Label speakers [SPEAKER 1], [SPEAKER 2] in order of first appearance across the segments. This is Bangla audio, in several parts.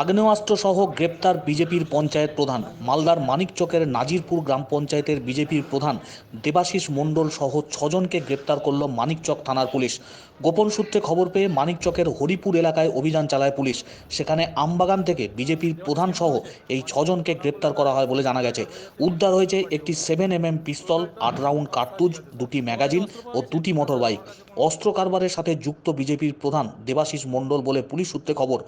[SPEAKER 1] আগ্নেয়াস্ত্র সহ গ্রেপ্তার বিজেপির পঞ্চায়েত প্রধান, মালদার মানিকচকের নাজিরপুর গ্রাম পঞ্চায়েতের বিজেপির প্রধান দেবাশিস মণ্ডল সহ ছজনকে গ্রেপ্তার করল মানিকচক থানার পুলিশ। গোপন সূত্রে খবর পেয়ে মানিকচকের হরিপুর এলাকায় অভিযান চালায় পুলিশ। সেখানে আমবাগান থেকে বিজেপির প্রধান সহ এই ছজনকে গ্রেপ্তার করা হয় বলে জানা গেছে। উদ্ধার হয়েছে একটি সেভেন এম এম পিস্তল, আট রাউন্ড কার্তুজ, দুটি ম্যাগাজিন ও দুটি মোটর বাইক অস্ত্র কারবারের সাথে যুক্ত বিজেপির প্রধান দেবাশিস মণ্ডল বলে পুলিশ সূত্রে খবর,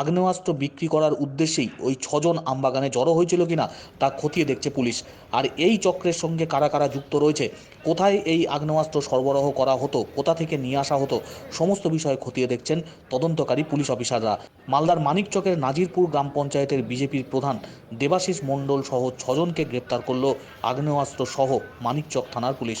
[SPEAKER 1] আগ্নেয়াস্ত্র বিক্রি করার উদ্দেশ্যেই ওই ছজন আমবাগানে জড়ো হয়েছিল কিনা তা খতিয়ে দেখছে পুলিশ। আর এই চক্রের সঙ্গে কারা কারা যুক্ত রয়েছে, কোথায় এই আগ্নেয়াস্ত্র সরবরাহ করা হতো, কোথা থেকে নিয়ে আসা হতো, সমস্ত বিষয়ে খতিয়ে দেখছেন তদন্তকারী পুলিশ অফিসাররা। মালদার মানিকচকের নাজিরপুর গ্রাম পঞ্চায়েতের বিজেপির প্রধান দেবাশিস মণ্ডল সহ ছজনকে গ্রেপ্তার করল আগ্নেয়াস্ত্র সহ মানিকচক থানার পুলিশ।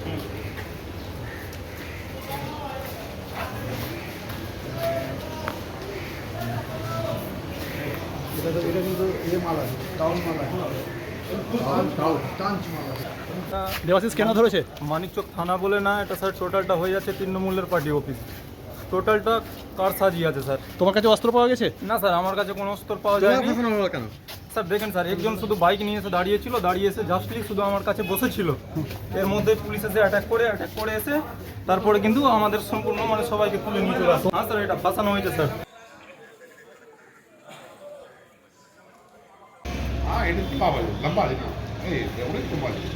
[SPEAKER 2] এটা তো এটা কিন্তু ইয়ে মাল আছে টাউন মাল আছে। Town town. টাঞ্চ মাল আছে।
[SPEAKER 3] দেবাশিস কেন ধরেছে?
[SPEAKER 4] মানিকচক থানা বলে না এটা স্যার টোটালটা হয়ে যাচ্ছে তৃণমূলের পার্টি অফিস। টোটালটা কার সাজিয়ে আছে স্যার?
[SPEAKER 3] তোমার কাছে অস্ত্র পাওয়া গেছে?
[SPEAKER 4] না স্যার আমার কাছে কোনো অস্ত্র পাওয়া যায়নি।
[SPEAKER 2] কেন
[SPEAKER 4] স্যার দেখেন স্যার একজন শুধু বাইক নিয়ে এসে দাঁড়িয়েছিল দাঁড়িয়ে এসে জাস্টলি শুধু আমার কাছে বসেছিল। এর মধ্যে পুলিশ এসে অ্যাটাক করে অ্যাটাক করে এসে তারপরে কিন্তু আমাদের সম্পূর্ণ মানে সবাইকে তুলে নিয়ে চলে আসে। হ্যাঁ স্যার এটা ফাঁসানো হয়েছে স্যার।
[SPEAKER 5] ఆయనకి కావాలి నమ్మాలి ఎవరికి నమ్మాలి